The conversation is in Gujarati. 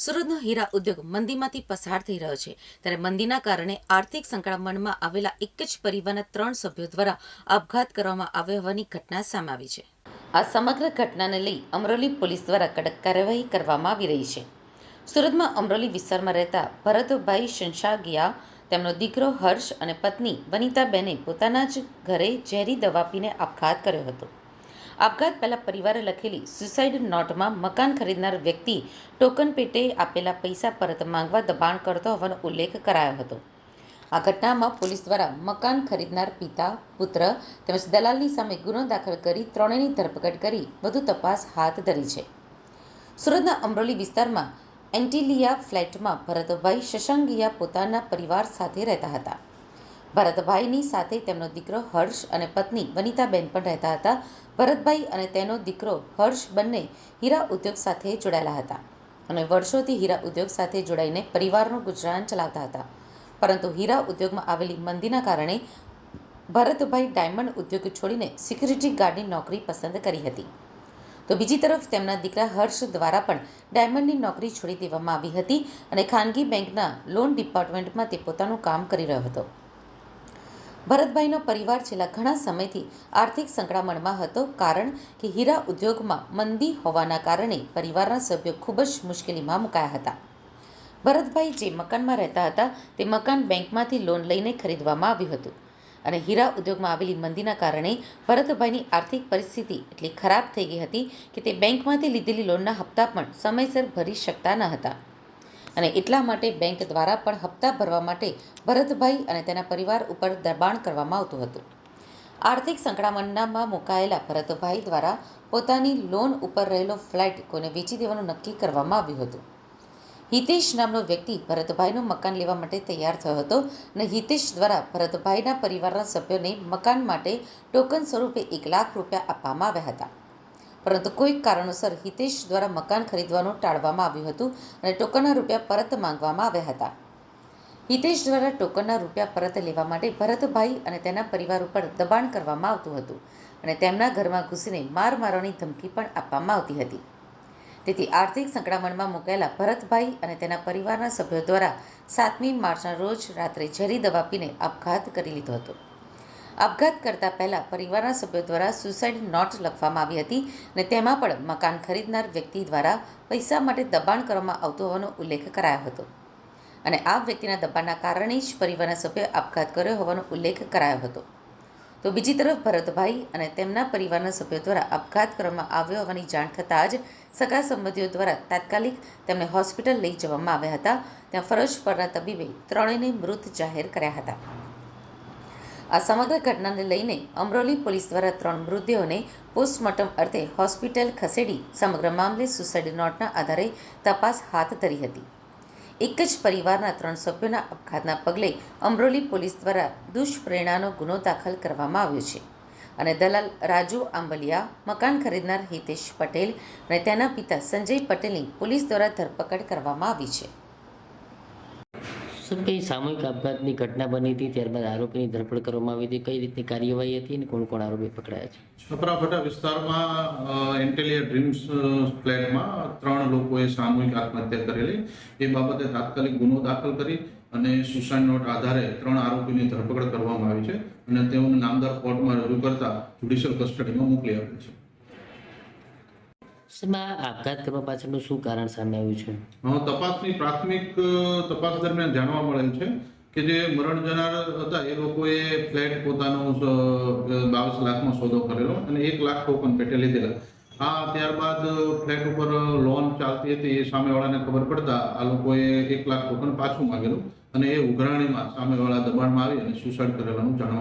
સુરતનો હીરા ઉદ્યોગ મંદીમાંથી પસાર થઈ રહ્યો છે. ત્યારે મંદીના કારણે આર્થિક સંકળામણમાં આવેલા એક જ પરિવારના ત્રણ સભ્યો દ્વારા આપઘાત કરવામાં આવ્યો હોવાની ઘટના સામે આવી છે. આ સમગ્ર ઘટનાને લઈ અમરોલી પોલીસ દ્વારા કડક કાર્યવાહી કરવામાં આવી રહી છે. સુરતમાં અમરોલી વિસ્તારમાં રહેતા ભરતભાઈ શંશાગિયા, તેમનો દીકરો હર્ષ અને પત્ની વનિતાબેને પોતાના જ ઘરે ઝેરી દવા પીને આપઘાત કર્યો હતો. આપઘાત પહેલા પરિવારે લખેલી સુસાઇડ નોટમાં મકાન ખરીદનાર વ્યક્તિ ટોકન પેટે આપેલા પૈસા પરત માંગવા દબાણ કરતો હોવાનો ઉલ્લેખ કરાયો હતો. આ ઘટનામાં પોલીસ દ્વારા મકાન ખરીદનાર પિતા, પુત્ર તેમજ દલાલની સામે ગુનો દાખલ કરી ત્રણેયની ધરપકડ કરી વધુ તપાસ હાથ ધરી છે. સુરતના અમરોલી વિસ્તારમાં એન્ટિલિયા ફ્લેટમાં ભરતભાઈ શશાંગિયા પોતાના પરિવાર સાથે રહેતા હતા. ભરતભાઈની સાથે તેમનો દીકરો હર્ષ અને પત્ની વનિતાબેન પણ રહેતા હતા. ભરતભાઈ અને તેનો દીકરો હર્ષ બંને હીરા ઉદ્યોગ સાથે જોડાયેલા હતા અને વર્ષોથી હીરા ઉદ્યોગ સાથે જોડાઈને પરિવારનું ગુજરાન ચલાવતા હતા. પરંતુ હીરા ઉદ્યોગમાં આવેલી મંદીના કારણે ભરતભાઈ ડાયમંડ ઉદ્યોગ છોડીને સિક્યુરિટી ગાર્ડની નોકરી પસંદ કરી હતી. તો બીજી તરફ તેમના દીકરા હર્ષ દ્વારા પણ ડાયમંડની નોકરી છોડી દેવામાં આવી હતી અને ખાનગી બેંકના લોન ડિપાર્ટમેન્ટમાં તે પોતાનું કામ કરી રહ્યો હતો. ભરતભાઈનો પરિવાર છેલ્લા ઘણા સમયથી આર્થિક સંકળામણમાં હતો કારણ કે હીરા ઉદ્યોગમાં મંદી હોવાના કારણે પરિવારના સભ્યો ખૂબ જ મુશ્કેલીમાં મુકાયા હતા. ભરતભાઈ જે મકાનમાં રહેતા હતા તે મકાન બેંકમાંથી લોન લઈને ખરીદવામાં આવ્યું હતું અને હીરા ઉદ્યોગમાં આવેલી મંદીના કારણે ભરતભાઈની આર્થિક પરિસ્થિતિ એટલી ખરાબ થઈ ગઈ હતી કે તે બેંકમાંથી લીધેલી લોનના હપ્તા પણ સમયસર ભરી શકતા ન હતા. અને એટલા માટે બેંક દ્વારા પણ હપ્તા ભરવા માટે ભરતભાઈ અને તેના પરિવાર ઉપર દબાણ કરવામાં આવતું હતું. આર્થિક સંકળામણમાં મુકાયેલા ભરતભાઈ દ્વારા પોતાની લોન ઉપર રહેલો ફ્લેટ કોને વેચી દેવાનું નક્કી કરવામાં આવ્યું હતું. હિતેશ નામનો વ્યક્તિ ભરતભાઈનું મકાન લેવા માટે તૈયાર થયો હતો અને હિતેશ દ્વારા ભરતભાઈના પરિવારના સભ્યોને મકાન માટે ટોકન સ્વરૂપે એક લાખ રૂપિયા આપવામાં આવ્યા હતા. પરંતુ કોઈક કારણોસર હિતેશ દ્વારા મકાન ખરીદવાનું ટાળવામાં આવ્યું હતું અને ટોકનના રૂપિયા પરત માંગવામાં આવ્યા હતા. હિતેશ દ્વારા ટોકનના રૂપિયા પરત લેવા માટે ભરતભાઈ અને તેના પરિવાર ઉપર દબાણ કરવામાં આવતું હતું અને તેમના ઘરમાં ઘૂસીને માર મારવાની ધમકી પણ આપવામાં આવતી હતી. તેથી આર્થિક સંકળામણમાં મુકાયેલા ભરતભાઈ અને તેના પરિવારના સભ્યો દ્વારા સાતમી માર્ચના રોજ રાત્રે ઝેરી દવા પીને આપઘાત કરી લીધો હતો. આપઘાત કરતા પહેલા પરિવારના સભ્યો દ્વારા સુસાઇડ નોટ લખવામાં આવી હતી અને તેમાં પણ મકાન ખરીદનાર વ્યક્તિ દ્વારા પૈસા માટે દબાણ કરવામાં આવતું હોવાનો ઉલ્લેખ કરાયો હતો. અને આ વ્યક્તિના દબાણના કારણે જ પરિવારના સભ્યોએ આપઘાત કર્યો હોવાનો ઉલ્લેખ કરાયો હતો. તો બીજી તરફ ભરતભાઈ અને તેમના પરિવારના સભ્યો દ્વારા આપઘાત કરવામાં આવ્યો હોવાની જાણ થતાં જ સગા સંબંધીઓ દ્વારા તાત્કાલિક તેમને હોસ્પિટલ લઈ જવામાં આવ્યા હતા. ત્યાં ફરજ પરના તબીબે ત્રણેયને મૃત જાહેર કર્યા હતા. આ સમગ્ર ઘટનાને લઈને અમરોલી પોલીસ દ્વારા ત્રણ મૃતદેહોને પોસ્ટમોર્ટમ અર્થે હોસ્પિટલ ખસેડી સમગ્ર મામલે સુસાઇડ નોટના આધારે તપાસ હાથ ધરી હતી. એક જ પરિવારના ત્રણ સભ્યોના અપઘાતના પગલે અમરોલી પોલીસ દ્વારા દુષ્પ્રેરણાનો ગુનો દાખલ કરવામાં આવ્યો છે અને દલાલ રાજુ આંબલિયા, મકાન ખરીદનાર હિતેશ પટેલ અને તેના પિતા સંજય પટેલની પોલીસ દ્વારા ધરપકડ કરવામાં આવી છે. સર, કઈ સામૂહિક આપઘાતની ઘટના બની હતી? ત્યારબાદ આરોપીની ધરપકડ કરવામાં આવી હતી. કઈ રીતની કાર્યવાહી હતી અને કોણ કોણ આરોપી પકડાયા છે? છપરાભટા વિસ્તારમાં એન્ટેલિયા ડ્રીમ્સ ફ્લેટમાં ત્રણ લોકોએ સામૂહિક આત્મહત્યા કરેલી. એ બાબતે તાત્કાલિક ગુનો દાખલ કરી અને સુસાઇડ નોટ આધારે ત્રણ આરોપીની ધરપકડ કરવામાં આવી છે અને તેઓને નામદાર કોર્ટમાં રજૂ કરતા જ્યુડિશિયલ કસ્ટડીમાં મોકલી આપી છે. આપઘાત કરવા પાછળનું શું કારણ સામે આવ્યું છે? તપાસની પ્રાથમિક તપાસ દરમિયાન જાણવા મળેલ છે કે જે મરણ જનાર હતા, એ લોકોએ ફ્લેટ પોતાનો બાવીસ લાખમાં સોદો કરેલો અને એક લાખ ટોકન પેટે લીધેલા. આ ત્યારબાદ ફ્લેટ ઉપર લોન ચાલતી હતી એ સામેવાળાને ખબર પડતા આ લોકોએ એક લાખ ટોકન પાછું માંગેલું અને એ ઉઘરાણીમાં સામેવાળા દબાણમાં આવી અને સુસાઇડ કરેલાનું જાણવા